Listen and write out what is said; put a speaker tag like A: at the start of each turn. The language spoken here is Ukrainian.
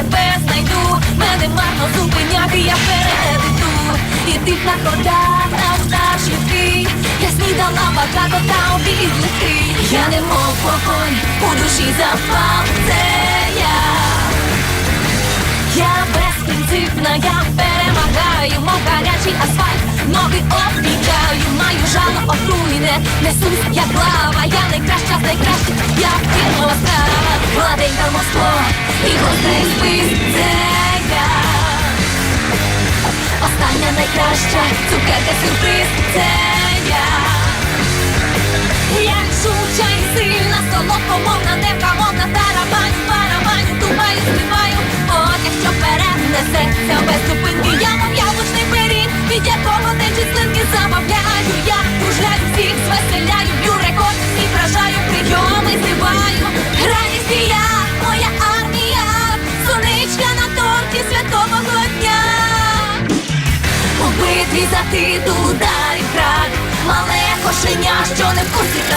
A: тебе знайду. Мене марно зупиняти, я вперед іду. І тих на ходах, на пташівки. Я снідала багато та обід легкий. Я не мов вогонь, у душі запал, це я. Я безпринципна, я перемагаю, мов гарячий асфальт, ноги оббігаю, маю жало отруйне, несусь, як лава, я найкраща з Найкраща, цукерка сюрприз, це я. Як шуча і сильна, солодкомовна, невгамовна, битві за титул ударів крак Мале кошеня, що не в Вісе